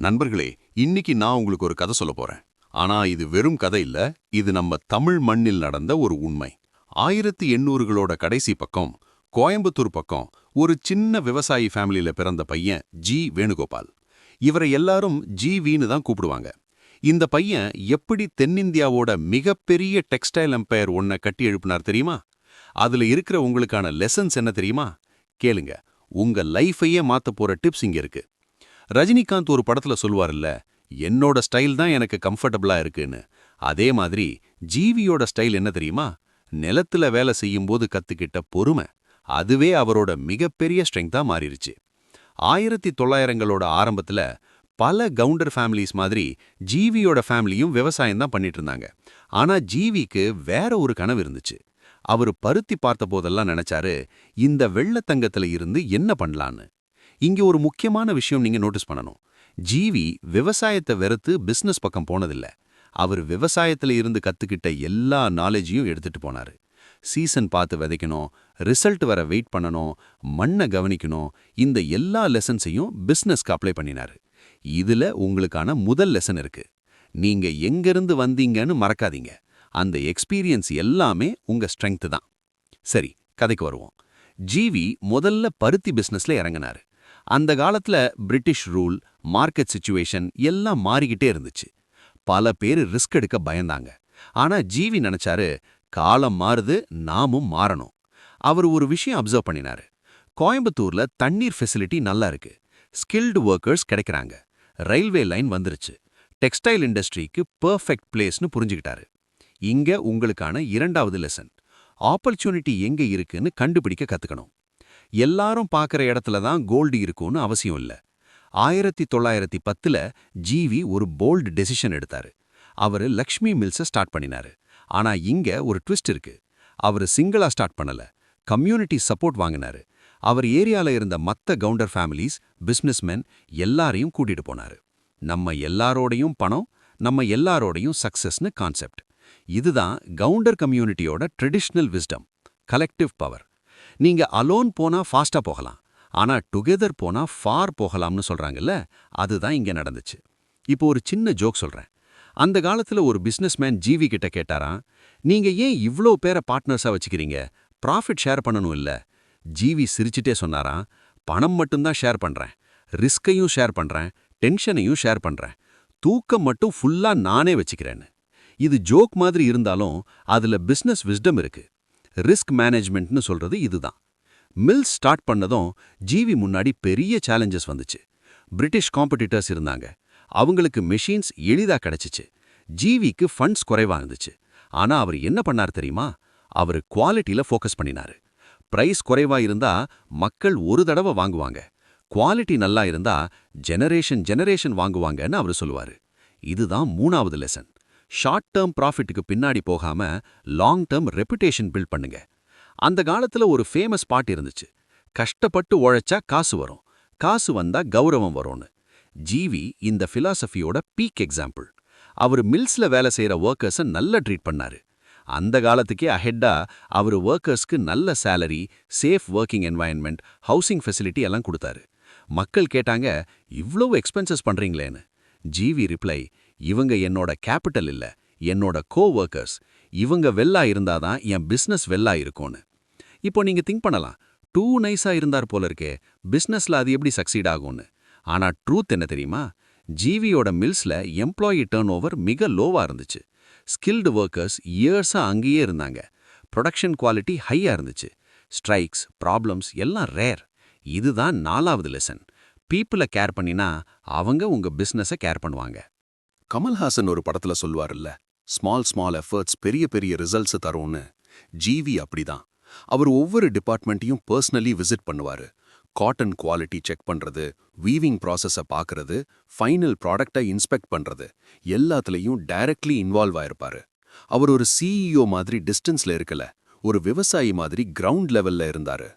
நண்பர்களே இன்னைக்கு நான் உங்களுக்கு ஒரு கதை சொல்ல போறேன். ஆனா இது வெறும் கதை இல்ல. இது நம்ம தமிழ் மண்ணில் நடந்த ஒரு உண்மை. ஆயிரத்தி எண்ணூறுகளோட கடைசி பக்கம் கோயம்புத்தூர் பக்கம் ஒரு சின்ன விவசாயி ஃபேமிலியில பிறந்த பையன் ஜி. வேணுகோபால். இவரை எல்லாரும் ஜி. வின்னு தான் கூப்பிடுவாங்க. இந்த பையன் எப்படி தென்னிந்தியாவோட மிகப்பெரிய டெக்ஸ்டைல் எம்பையர் ஒன்ன கட்டி எழுப்பினார் தெரியுமா? அதுல இருக்கிற உங்களுக்கான லெசன்ஸ் என்ன தெரியுமா? கேளுங்க. உங்க லைஃபையே மாத்த போற டிப்ஸ் இங்க இருக்கு. ரஜினிகாந்த் ஒரு படத்துல சொல்வார்ல என்னோட ஸ்டைல் தான் எனக்கு கம்ஃபர்டபுளா இருக்குன்னு. அதே மாதிரி ஜீவியோட ஸ்டைல் என்ன தெரியுமா? நிலத்துல வேலை செய்யும்போது கத்துக்கிட்ட பொறுமை அதுவே அவரோட மிகப்பெரிய ஸ்ட்ரெங்தா மாறிடுச்சு ஆயிரத்தி தொள்ளாயிரங்களோட ஆரம்பத்துல பல கவுண்டர் ஃபேமிலிஸ் மாதிரி ஜீவியோட ஃபேமிலியும் விவசாயம் தான் பண்ணிட்டு இருந்தாங்க. ஆனா ஜீவிக்கு வேற ஒரு கனவு இருந்துச்சு. அவர் பருத்தி பார்த்த போதெல்லாம் நினைச்சாரு இந்த வெள்ளத்தங்கத்துல இருந்து என்ன பண்ணலான்னு? இங்க ஒரு முக்கியமான விஷயம் நீங்க நோட்டீஸ் பண்ணணும். ஜீவி விவசாயத்தை வெறுத்து பிசினஸ் பக்கம் போனதில்ல. அவர் விவசாயத்துல இருந்து கத்துக்கிட்ட எல்லா நாலேஜையும் எடுத்துட்டு போனாரு. சீசன் பார்த்து விதைக்கணும் ரிசல்ட் வர வெயிட் பண்ணணும் மண்ணை கவனிக்கணும் இந்த எல்லா லெசன்ஸையும் பிசினஸ்க்கு அப்ளை பண்ணினாரு. இதுல உங்களுக்கான முதல் லெசன் இருக்கு. நீங்க எங்கேருந்து வந்தீங்கன்னு மறக்காதீங்க. அந்த எக்ஸ்பீரியன்ஸ் எல்லாமே உங்க ஸ்ட்ரெங்க்த்து தான். சரி கதைக்கு வருவோம். ஜீவி முதல்ல பருத்தி பிசினஸ்ல இறங்கினார். அந்த காலத்துல பிரிட்டிஷ் ரூல் மார்க்கெட் சுச்சுவேஷன் எல்லாம் மாறிக்கிட்டே இருந்துச்சு. பல பேர் ரிஸ்க் எடுக்க பயந்தாங்க. ஆனா ஜீவி நினைச்சாரு காலம் மாறுது நாமும் மாறணும். அவர் ஒரு விஷயம் அப்சர்வ் பண்ணினாரு. கோயம்புத்தூர்ல தண்ணீர் ஃபெசிலிட்டி நல்லா இருக்கு. ஸ்கில்டு ஒர்க்கர்ஸ் கிடைக்கிறாங்க. ரயில்வே லைன் வந்துருச்சு. டெக்ஸ்டைல் இண்டஸ்ட்ரிக்கு பர்ஃபெக்ட் பிளேஸ்னு புரிஞ்சுக்கிட்டாரு. இங்க உங்களுக்கான இரண்டாவது லெசன். ஆப்பர்ச்சுனிட்டி எங்க இருக்குன்னு கண்டுபிடிக்க கத்துக்கணும். எல்லாரும் பார்க்குற இடத்துல தான் கோல்டு இருக்கும்னு அவசியம் இல்ல. ஆயிரத்தி தொள்ளாயிரத்தி பத்துல ஜிவி ஒரு போல்டு டெசிஷன் எடுத்தாரு. அவரு லக்ஷ்மி மில்ஸை ஸ்டார்ட் பண்ணினாரு. ஆனா இங்க ஒரு ட்விஸ்ட் இருக்கு. அவரு சிங்கிளாக ஸ்டார்ட் பண்ணல. கம்யூனிட்டி சப்போர்ட் வாங்கினாரு. அவர் ஏரியால இருந்த மத்த கவுண்டர் ஃபேமிலிஸ் பிசினஸ்மென் எல்லாரையும் கூட்டிட்டு போனாரு. நம்ம எல்லாரோடையும் பணம் நம்ம எல்லாரோடையும் சக்ஸஸ்னு கான்செப்ட் இதுதான் கவுண்டர் கம்யூனிட்டியோட ட்ரெடிஷ்னல் விஸ்டம் கலெக்டிவ் பவர் நீங்க அலோன் போனா ஃபாஸ்டா போகலாம். ஆனா டுகெதர் போனா ஃபார் போகலாம்னு சொல்றாங்கல்ல அதுதான் இங்க நடந்துச்சு. இப்போ ஒரு சின்ன ஜோக் சொல்றேன். அந்த காலத்துல ஒரு பிசினஸ்மேன் ஜீவி கிட்ட கேட்டாராம் நீங்க ஏன் இவ்ளோ பேரை பார்ட்னர்ஸா வச்சுக்கிறீங்க? ப்ராஃபிட் ஷேர் பண்ணணும் இல்ல. ஜீவி சிரிச்சுட்டே சொன்னாராம் பணம் மட்டும்தான் ஷேர் பண்றேன். ரிஸ்கையும் ஷேர் பண்றேன். டென்ஷனையும் ஷேர் பண்றேன். தூக்கம் மட்டும் ஃபுல்லா நானே வச்சுக்கிறேன்னு. இது ஜோக் மாதிரி இருந்தாலும் அதுல பிசினஸ் விஸ்டம் இருக்கு. ரிஸ்க் மேனேஜ்மெண்ட்னு சொல்றது இதுதான். மில்ஸ் ஸ்டார்ட் பண்ணதும் ஜிவி முன்னாடி பெரிய சேலஞ்சஸ் வந்துச்சு. பிரிட்டிஷ் காம்படிட்டர்ஸ் இருந்தாங்க. அவங்களுக்கு மெஷின்ஸ் எளிதா கிடைச்சிச்சு. ஜிவிக்கு ஃபண்ட்ஸ் குறைவா இருந்துச்சு. ஆனா அவர் என்ன பண்ணார் தெரியுமா? அவர் குவாலிட்டியில் ஃபோக்கஸ் பண்ணினாரு. பிரைஸ் குறைவா இருந்தா மக்கள் ஒரு தடவை வாங்குவாங்க. குவாலிட்டி நல்லா இருந்தா ஜெனரேஷன் ஜெனரேஷன் வாங்குவாங்கன்னு அவர் சொல்லுவாரு. இதுதான் மூணாவது லெசன் ஷார்ட் டேர்ம் ப்ராஃபிட்டுக்கு பின்னாடி போகாம லாங் டேர்ம் ரெப்புடேஷன் பில்ட் பண்ணுங்க. அந்த காலத்துல ஒரு ஃபேமஸ் பாட்டு இருந்துச்சு. கஷ்டப்பட்டு உழைச்சா காசு வரும். காசு வந்தா கௌரவம் வரும்னு. ஜீவி இந்த ஃபிலாசபியோட பீக் எக்ஸாம்பிள் அவர் மில்ஸ்ல வேலை செய்யற ஒர்க்கர்ஸை நல்லா ட்ரீட் பண்ணாரு. அந்த காலத்துக்கே அஹெட்டா அவர் ஒர்க்கர்ஸ்க்கு நல்ல salary safe working environment housing facility எல்லாம் கொடுத்தாரு. மக்கள் கேட்டாங்க இவ்வளவு எக்ஸ்பென்சஸ் பண்றீங்களேன்னு. ஜிவி ரிப்ளை இவங்க என்னோட கேபிட்டல் இல்ல என்னோட கோ ஒர்க்கர்ஸ் இவங்க வெல்லா இருந்தாதான் என் பிசினஸ் வெல்லா இருக்கும்னு. இப்போ நீங்க திங்க் பண்ணலாம். டூ நைஸா இருந்தார் போல இருக்கே பிசினஸ்ல அது எப்படி சக்சீட் ஆகும்னு. ஆனா ட்ரூத் என்ன தெரியுமா? ஜிவியோட மில்ஸ்ல எம்ப்ளாயி டேர்ன் ஓவர் மிக லோவா இருந்துச்சு. ஸ்கில்டு ஒர்க்கர்ஸ் இயர்ஸா அங்கேயே இருந்தாங்க. ப்ரொடக்ஷன் குவாலிட்டி ஹையா இருந்துச்சு. ஸ்ட்ரைக்ஸ் ப்ராப்ளம்ஸ் எல்லாம் ரேர் இதுதான் நாலாவது லெசன் பீப்புளை கேர் பண்ணினா அவங்க உங்க பிஸ்னஸை கேர் பண்ணுவாங்க. கமல்ஹாசன் ஒரு படத்துல சொல்லுவார்ல ஸ்மால் ஸ்மால் எஃபர்ட்ஸ் பெரிய பெரிய ரிசல்ட்ஸ் தரும்னு. ஜிவி அப்படிதான். அவர் ஒவ்வொரு டிபார்ட்மெண்ட்டையும் பர்சனலி விசிட் பண்ணுவாரு. காட்டன் குவாலிட்டி செக் பண்றது வீவிங் ப்ராசஸை பார்க்கறது ஃபைனல் ப்ராடக்டை இன்ஸ்பெக்ட் பண்றது எல்லாத்துலேயும் டைரக்ட்லி இன்வால்வ் ஆயிருப்பாரு. அவர் ஒரு சிஇஓ மாதிரி டிஸ்டன்ஸ்ல இருக்கல ஒரு விவசாயி மாதிரி கிரவுண்ட் லெவல்ல இருந்தாரு.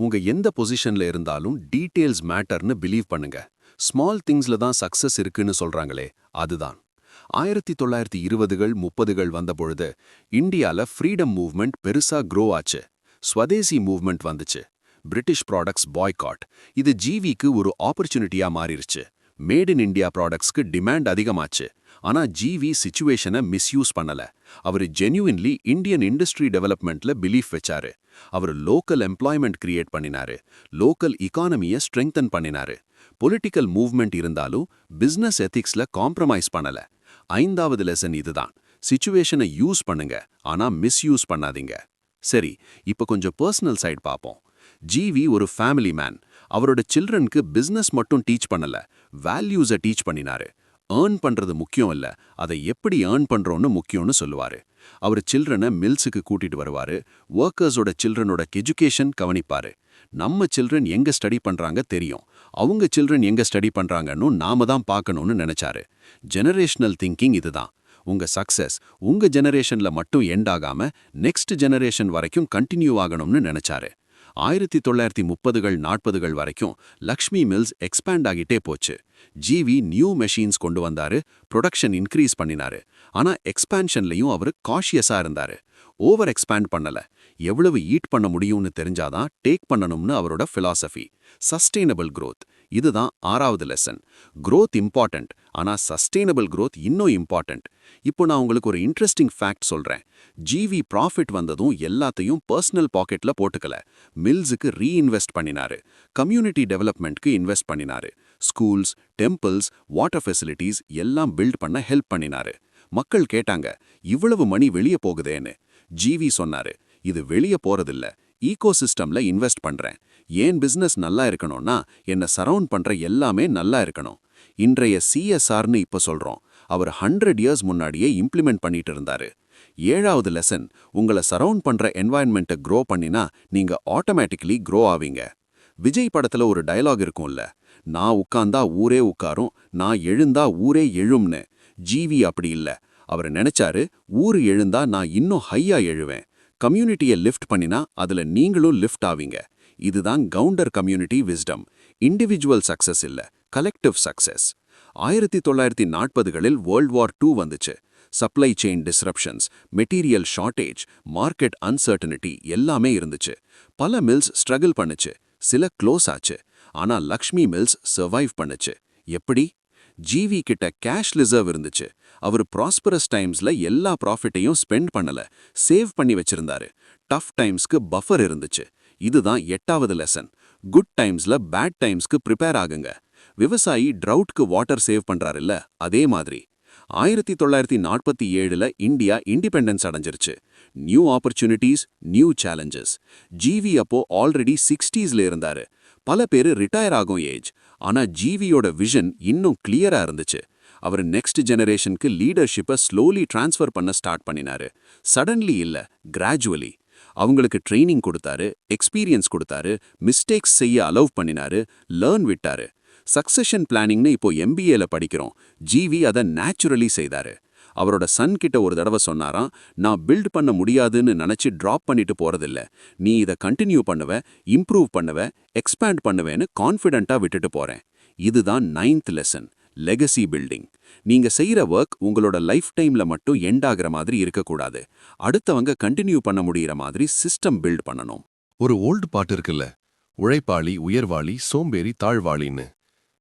உங்க எந்த பொசிஷன்ல இருந்தாலும் டீட்டெயில்ஸ் மேட்டர்னு பிலீவ் பண்ணுங்க. ஸ்மால் திங்ஸ்ல தான் சக்சஸ் இருக்குன்னு சொல்றாங்களே அதுதான். ஆயிரத்தி தொள்ளாயிரத்தி இருபதுகள் முப்பதுகள் வந்தபொழுது இந்தியால ஃப்ரீடம் மூவ்மெண்ட் பெருசா க்ரோ ஆச்சு. ஸ்வதேசி மூவ்மெண்ட் வந்துச்சு. பிரிட்டிஷ் ப்ராடக்ட்ஸ் பாய்காட் இது ஜிவிக்கு ஒரு ஆப்பர்ச்சுனிட்டியா மாறிடுச்சு மேட் இன் இந்தியா ப்ராடக்ட்ஸ்க்கு டிமாண்ட் அதிகமாச்சு. ஆனா ஜிவி சிச்சுவேஷனை மிஸ்யூஸ் பண்ணல. அவர் ஜென்யூன்லி இந்தியன் இண்டஸ்ட்ரி டெவலப்மெண்ட்ல பிலீஃப் வச்சாரு. அவர் லோக்கல் எம்ப்ளாய்மெண்ட் கிரியேட் பண்ணினாரு. லோக்கல் இக்கானமியை ஸ்ட்ரெங்தன் பண்ணினாரு. பொலிட்டிக்கல் மூவ்மெண்ட் இருந்தாலும் பிசினஸ் எத்திக்ஸ்ல காம்ப்ரமைஸ் பண்ணல. ஐந்தாவது லெசன் இதுதான். சிச்சுவேஷனை யூஸ் பண்ணுங்க ஆனா மிஸ்யூஸ் பண்ணாதீங்க. சரி இப்ப கொஞ்சம் பர்சனல் சைட் பார்ப்போம் ஜிவி ஒரு ஃபேமிலி மேன் அவரோட சில்ட்ரனுக்கு பிசினஸ் மட்டும் டீச் பண்ணல. வேல்யூஸை டீச் பண்ணினாரு. ஏர்ன் பண்றது முக்கியம் இல்ல. அதை எப்படி ஏர்ன் பண்றோம்னு முக்கியம்னு சொல்லுவாரு. அவர் சில்ட்ரனை மில்ஸுக்கு கூட்டிட்டு வருவாரு. ஒர்க்கர்ஸோட சில்ட்ரனோட எஜுகேஷன் கவனிப்பாரு. நம்ம சில்ட்ரன் எங்க ஸ்டடி பண்றாங்க தெரியும். அவங்க சில்ட்ரன் எங்க ஸ்டடி பண்றாங்கன்னு நாம தான் பார்க்கணும்னு நினைச்சாரு. ஜெனரேஷனல் திங்கிங் இதுதான். உங்க சக்சஸ் உங்க ஜெனரேஷன்ல மட்டும் எண்ட் ஆகாம நெக்ஸ்ட் ஜெனரேஷன் வரைக்கும் கண்டினியூ ஆகணும்னு நினைச்சாரு. ஆயிரத்தி தொள்ளாயிரத்தி முப்பதுகள் நாற்பதுகள் வரைக்கும் லக்ஷ்மி மில்ஸ் எக்ஸ்பேண்ட் ஆகிட்டே போச்சு. ஜிவி நியூ மெஷின்ஸ் கொண்டு வந்தாரு ப்ரொடக்ஷன் இன்க்ரீஸ் பண்ணினாரு. ஆனா எக்ஸ்பேன்ஷன்லையும் அவர் காஷியஸா இருந்தாரு. ஓவர் எக்ஸ்பேண்ட் பண்ணல. எவ்வளவு ஈட் பண்ண முடியும்னு தெரிஞ்சாதான் டேக் பண்ணணும்னு அவரோட ஃபிலாசபி சஸ்டெயினபிள் க்ரோத் இதுதான் ஆறாவது லெசன் க்ரோத் இம்பார்ட்டண்ட் ஆனா சஸ்டெயினபிள் க்ரோத் இன்னும் இம்பார்ட்டண்ட் இப்போ நான் உங்களுக்கு ஒரு இன்ட்ரெஸ்டிங் ஃபேக்ட் சொல்றேன். ஜிவி ப்ராஃபிட் வந்ததும் எல்லாத்தையும் பர்சனல் பாக்கெட்ல போட்டுக்கல. மில்ஸுக்கு ரீஇன்வெஸ்ட் பண்ணினாரு. கம்யூனிட்டி டெவலப்மெண்ட்க்கு இன்வெஸ்ட் பண்ணினாரு. ஸ்கூல்ஸ் டெம்பிள்ஸ் வாட்டர் ஃபெசிலிட்டிஸ் எல்லாம் பில்ட் பண்ண ஹெல்ப் பண்ணினாரு. மக்கள் கேட்டாங்க இவ்வளவு மணி வெளியே போகுதேன்னு. ஜிவி சொன்னாரு இது வெளியே போறதில்ல. ஈகோ சிஸ்டம்ல இன்வெஸ்ட் பண்றேன். ஏன் பிசினஸ் நல்லா இருக்கணும்னா என்ன சரவுண்ட் பண்ற எல்லாமே நல்லா இருக்கணும். இன்றைய சிஎஸ்ஆர்னு இப்ப சொல்றோம். அவர் ஹண்ட்ரட் இயர்ஸ் முன்னாடியே இம்ப்ளிமெண்ட் பண்ணிட்டு இருந்தாரு. ஏழாவது லெசன் உங்களை சரவுண்ட் பண்ற என்வாயன்மெண்ட்டை க்ரோ பண்ணினா நீங்க ஆட்டோமேட்டிக்கலி க்ரோ ஆவீங்க. விஜய் படத்துல ஒரு டயலாக் இருக்கும்ல நான் உட்கார்ந்தா ஊரே உட்காரும் நான் எழுந்தா ஊரே எழும்னு. ஜிவி அப்படி இல்ல. அவர் நினைச்சாரு ஊரு எழுந்தா நான் இன்னும் ஹையா எழுவேன். கம்யூனிட்டியை லிஃப்ட் பண்ணினா அதுல நீங்களும் லிஃப்ட் ஆவீங்க. இதுதான் Gounder community wisdom. Individual success இல்ல கலெக்டிவ் சக்சஸ். ஆயிரத்தி தொள்ளாயிரத்தி நாற்பதுகளில் வேர்ல்ட் வார் டூ வந்துச்சு. Supply chain disruptions material shortage market uncertainty எல்லாமே இருந்துச்சு. பல மில்ஸ் ஸ்ட்ரகிள் பண்ணுச்சு. சில க்ளோஸ் ஆச்சு. ஆனா லக்ஷ்மி மில்ஸ் சர்வைவ் பண்ணுச்சு. எப்படி? ஜிவி கிட்ட கேஷ் ரிசர்வ் இருந்துச்சு. அவர் ப்ராஸ்பரஸ் டைம்ஸ்ல எல்லா ப்ராஃபிட்டையும் ஸ்பெண்ட் பண்ணல. சேவ் பண்ணி வச்சிருந்தாரு. டஃப் டைம்ஸ்க்கு பஃபர் இருந்துச்சு. இதுதான் எட்டாவது லெசன் குட் டைம்ஸ்ல பேட் டைம்ஸ்க்கு ப்ரிப்பேர் ஆகுங்க. விவசாயி ட்ரவுட்க்கு வாட்டர் சேவ் பண்றாருல்ல அதே மாதிரி. ஆயிரத்தி தொள்ளாயிரத்தி நாற்பத்தி ஏழுல India independence அடைஞ்சிருச்சு. New opportunities new challenges G V அப்போ ஆல்ரெடி சிக்ஸ்டீஸ்ல இருந்தாரு. பல பேரு ரிட்டையர் ஆகும் ஏஜ் ஆனா ஜிவியோட விஷன் இன்னும் கிளியரா இருந்துச்சு. அவர் நெக்ஸ்ட் ஜெனரேஷனுக்கு லீடர்ஷிப்பை ஸ்லோலி டிரான்ஸ்ஃபர் பண்ண ஸ்டார்ட் பண்ணினாரு. சடன்லி இல்ல கிராஜுவலி அவங்களுக்கு ட்ரைனிங் கொடுத்தாரு எக்ஸ்பீரியன்ஸ் கொடுத்தாரு மிஸ்டேக்ஸ் செய்ய அலோவ் பண்ணினாரு லேர்ன் விட்டாரு. சக்சஷன் பிளானிங்னு இப்போ எம்பிஏல படிக்கிறோம். ஜிவி அதை நேச்சுரலி செய்தாரு. அவரோட சன் கிட்ட ஒரு தடவை சொன்னாராம் நான் பில்ட் பண்ண முடியாதுன்னு நினைச்சு டிராப் பண்ணிட்டு போறதில்ல. நீ இதை கண்டினியூ பண்ணுவ இம்ப்ரூவ் பண்ணுவ எக்ஸ்பேண்ட் பண்ணுவேன்னு கான்ஃபிடென்ட்டா விட்டுட்டு போறேன். இதுதான் நைன்த் லெசன் லெகசி பில்டிங் நீங்க செய்யற ஒர்க் உங்களோட லைஃப் டைம்ல மட்டும் எண்ட் ஆகிற மாதிரி இருக்கக்கூடாது. அடுத்தவங்க கண்டினியூ பண்ண முடியற மாதிரி சிஸ்டம் பில்ட் பண்ணணும். ஒரு ஓல்டு பாட்டு இருக்குல்ல உழைப்பாளி உயர்வாளி சோம்பேறி தாழ்வாளின்னு.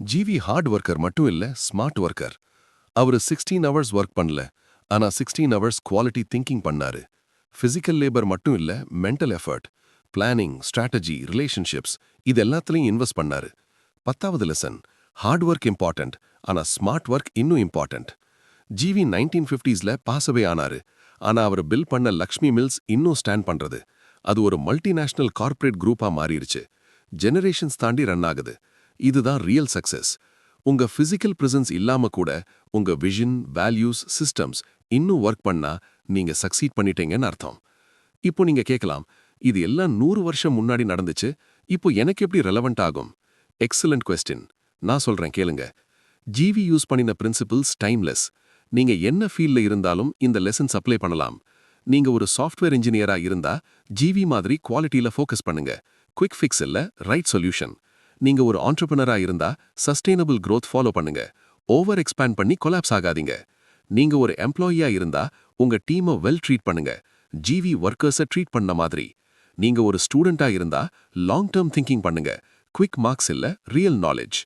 ஜிவி ஹார்ட் ஒர்க்கர் மட்டும் இல்ல ஸ்மார்ட் ஒர்க்கர் அவரு சிக்ஸ்டீன் ஹவர்ஸ் ஒர்க் பண்ணல ஆனா சிக்ஸ்டீன் ஹவர்ஸ் குவாலிட்டி திங்கிங் பண்ணாரு. பிசிக்கல் லேபர் மட்டும் இல்ல mental effort planning strategy relationships இது எல்லாத்துலயும் இன்வெஸ்ட் பண்ணாரு. பத்தாவது லெசன் ஹார்ட் ஒர்க் இம்பார்ட்டன்ட் ஆனா ஸ்மார்ட் ஒர்க் இன்னும் இம்பார்ட்டன்ட். ஜிவி நைன்டீன் ஃபிஃப்டிஸ்ல பாசவே ஆனாரு. ஆனா அவர் பில் பண்ண லக்ஷ்மி மில்ஸ் இன்னும் ஸ்டாண்ட் பண்றது. அது ஒரு மல்டிநேஷனல் கார்ப்பரேட் குரூப்பா மாறிடுச்சு ஜெனரேஷன்ஸ் தாண்டி ரன் ஆகுது. இதுதான் ரியல் சக்சஸ் உங்க பிசிக்கல் ப்ரெசன்ஸ் இல்லாம கூட உங்க விஷன் வேல்யூஸ் சிஸ்டம்ஸ் இன்னும் ஒர்க் பண்ணா நீங்க சக்சீட் பண்ணிட்டீங்கன்னு அர்த்தம். இப்போ நீங்க கேட்கலாம் இது எல்லாம் நூறு வருஷம் முன்னாடி நடந்துச்சு இப்போ எனக்கு எப்படி ரெலவெண்ட் ஆகும்? எக்ஸலண்ட் கொஸ்டின் நான் சொல்றேன் கேளுங்க. ஜிவி யூஸ் பண்ணின பிரின்சிபிள்ஸ் டைம்லெஸ் நீங்க என்ன ஃபீல்டில் இருந்தாலும் இந்த லெசன்ஸ் அப்ளை பண்ணலாம். நீங்க ஒரு சாஃப்ட்வேர் இன்ஜினியரா இருந்தா ஜிவி மாதிரி குவாலிட்டியில ஃபோக்கஸ் பண்ணுங்க. குவிக் ஃபிக்ஸ் இல்ல ரைட் சொல்யூஷன் நீங்க ஒரு ஆண்டர்பிரினரா இருந்தா சஸ்டைனபிள் க்ரோத் ஃபாலோ பண்ணுங்க. ஓவர் எக்ஸ்பேண்ட் பண்ணி கொலாப்ஸ் ஆகாதீங்க. நீங்க ஒரு எம்ப்ளாயியா இருந்தா உங்க டீமை வெல் ட்ரீட் பண்ணுங்க. ஜிவி ஒர்க்கர்ஸை ட்ரீட் பண்ண மாதிரி. நீங்க ஒரு ஸ்டூடெண்டா இருந்தா லாங் டேர்ம் திங்கிங் பண்ணுங்க. குவிக் மார்க்ஸ் இல்ல ரியல் நாலேஜ்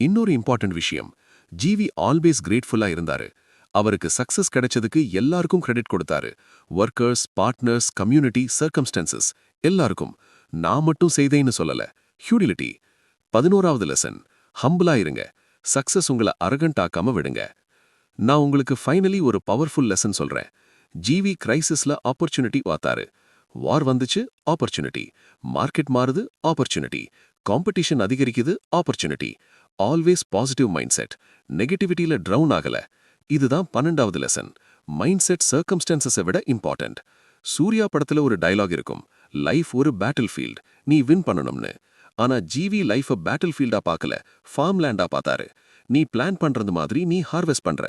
இன்னொரு இம்பார்ட்டன்ட் விஷயம் ஜிவி ஆல்வேஸ் கிரேட்ஃபுல்லா இருந்தாரு. அவருக்கு சக்சஸ் கிடைச்சதுக்கு எல்லாருக்கும் கிரெடிட் கொடுத்தாரு. ஒர்க்கர்ஸ் பார்ட்னர்ஸ் கம்யூனிட்டி சர்க்கம்ஸ்டன்சஸ் எல்லாருக்கும். நான் மட்டும் செய்தேன்னு சொல்லல. ஹியூடிலிட்டி பதினோராவது லெசன் ஹம்பிளா இருங்க. சக்சஸ் உங்களை அரகண்ட் ஆக்காம விடுங்க. நான் உங்களுக்கு ஃபைனலி ஒரு பவர்ஃபுல் லெசன் சொல்றேன். ஜிவி கிரைசிஸ்ல ஆப்பர்ச்சுனிட்டி பார்த்தாரு. வார் வந்துச்சு ஆப்பர்ச்சுனிட்டி மார்க்கெட் மாறுது ஆப்பர்ச்சுனிட்டி காம்படிஷன் அதிகரிக்குது opportunity always positive mind set நெகட்டிவிட்டியில் drown ஆகல. இதுதான் பன்னெண்டாவது லெசன் மைண்ட் செட் சர்க்கம்ஸ்டான்சஸை விட இம்பார்ட்டன்ட் சூர்யா படத்துல ஒரு டைலாக் இருக்கும். லைஃப் ஒரு பேட்டில் ஃபீல்ட் நீ வின் பண்ணணும்னு. ஆனா ஜிவி லைஃப பேட்டில் ஃபீல்டா பார்க்கல. ஃபார்ம் லேண்டா பார்த்தாரு. நீ பிளான் பண்றது மாதிரி நீ ஹார்வெஸ்ட் பண்ற.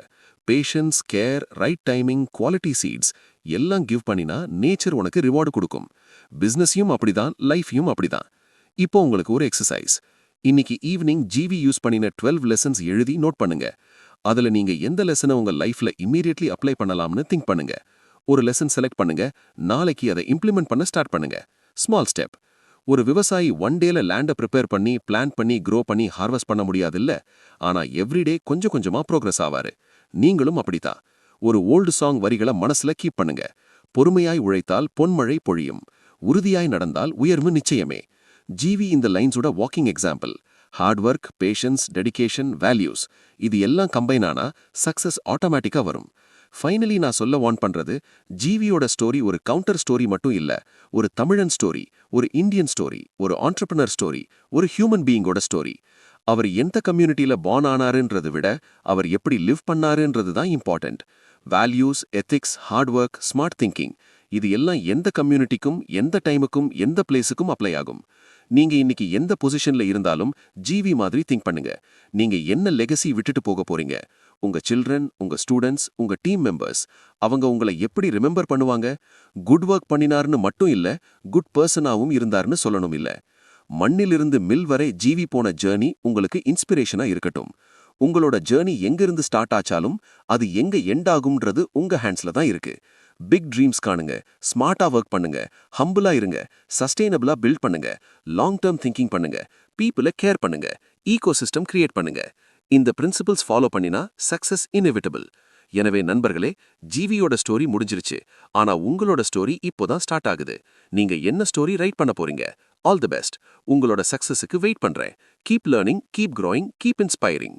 Patience care right timing quality seeds எல்லாம் கிவ் பண்ணினா நேச்சர் உனக்கு ரிவார்டு கொடுக்கும். பிசினஸையும் அப்படிதான் லைஃபையும் அப்படிதான். இப்போ உங்களுக்கு ஒரு எக்ஸசைஸ் இன்னைக்கு ஈவினிங் ஜிவி யூஸ் பண்ணின 12 லெசன்ஸ் எழுதி நோட் பண்ணுங்க. அதுல நீங்க எந்த லெசனை உங்க லைஃப்ல இம்மீடியட்லி அப்ளை பண்ணலாம்னு திங்க் பண்ணுங்க. ஒரு லெசன் செலக்ட் பண்ணுங்க. நாளைக்கு அதை இம்ப்ளிமெண்ட் பண்ண ஸ்டார்ட் பண்ணுங்க. ஸ்மால் ஸ்டெப் ஒரு விவசாயி ஒன் டேல லேண்டை ப்ரிப்பேர் பண்ணி பிளான் பண்ணி க்ரோ பண்ணி ஹார்வெஸ்ட் பண்ண முடியாதுல்ல? ஆனா எவ்ரிடே கொஞ்சம் கொஞ்சமா ப்ரோக்ரஸ் ஆவாரு. நீங்களும் அப்படித்தான். ஒரு ஓல்டு சாங் வரிகளை மனசுல கீப் பண்ணுங்க. பொறுமையாய் உழைத்தால் பொன்மழை பொழியும். உறுதியாய் நடந்தால் உயர்வு நிச்சயமே. ஜிவி இந்த லைன்ஸோட walking example hard work patience dedication values இது எல்லாம் கம்பைன் ஆனா சக்சஸ் ஆட்டோமேட்டிக்காக வரும். ஃபைனலி நான் சொல்ல வான் பண்றது ஜிவியோட ஸ்டோரி ஒரு கவுண்டர் ஸ்டோரி மட்டும் இல்ல. ஒரு தமிழன் ஸ்டோரி ஒரு இந்தியன் ஸ்டோரி ஒரு ஆண்டர்பிரினர் ஸ்டோரி ஒரு ஹியூமன் பீயிங்கோட ஸ்டோரி அவர் எந்த கம்யூனிட்டியில் பார்ன் ஆனாருன்றதை விட அவர் எப்படி லிவ் பண்ணாருன்றது தான் important values ethics hard work smart thinking இது எல்லாம் எந்த கம்யூனிட்டிக்கும் எந்த டைமுக்கும் எந்த பிளேஸுக்கும் அப்ளை ஆகும். நீங்க இன்னைக்கு எந்த பொசிஷன்ல இருந்தாலும் ஜிவி மாதிரி திங்க் பண்ணுங்க. நீங்க என்ன லெகசி விட்டுட்டு போக போறீங்க? உங்க சில்ட்ரன் உங்க ஸ்டூடெண்ட்ஸ் உங்க டீம் மெம்பர்ஸ் அவங்க உங்களை எப்படி ரிமெம்பர் பண்ணுவாங்க? குட் ஒர்க் பண்ணினார்னு மட்டும் இல்ல குட் பர்சனாவும் இருந்தார்னு சொல்லணும் இல்ல. மண்ணிலிருந்து மில் வரை ஜீவி போன ஜேர்னி உங்களுக்கு இன்ஸ்பிரேஷனா இருக்கட்டும். உங்களோட ஜேர்னி எங்கிருந்து ஸ்டார்ட் ஆச்சாலும் அது எங்க எண்ட் ஆகும்ன்றது உங்க ஹேண்ட்ஸ்ல தான் இருக்கு. பிக் ட்ரீம்ஸ் காணுங்க. ஸ்மார்ட்டா ஒர்க் பண்ணுங்க. ஹம்புலா இருங்க. சஸ்டைனபிளா பில்ட் பண்ணுங்க. லாங் டேர்ம் திங்கிங் பண்ணுங்க. பீப்புளை கேர் பண்ணுங்க. ஈகோ சிஸ்டம் கிரியேட் பண்ணுங்க. இந்த பிரின்சிபல்ஸ் ஃபாலோ பண்ணினா சக்சஸ் இன்எவிட்டபிள் எனவே நண்பர்களே ஜிவியோட ஸ்டோரி முடிஞ்சிருச்சு. ஆனா உங்களோட ஸ்டோரி இப்போதான் ஸ்டார்ட் ஆகுது. நீங்க என்ன ஸ்டோரி ரைட் பண்ண போறீங்க? ஆல் தி பெஸ்ட் உங்களோட சக்சஸுக்கு வெயிட் பண்றேன். Keep learning keep growing keep inspiring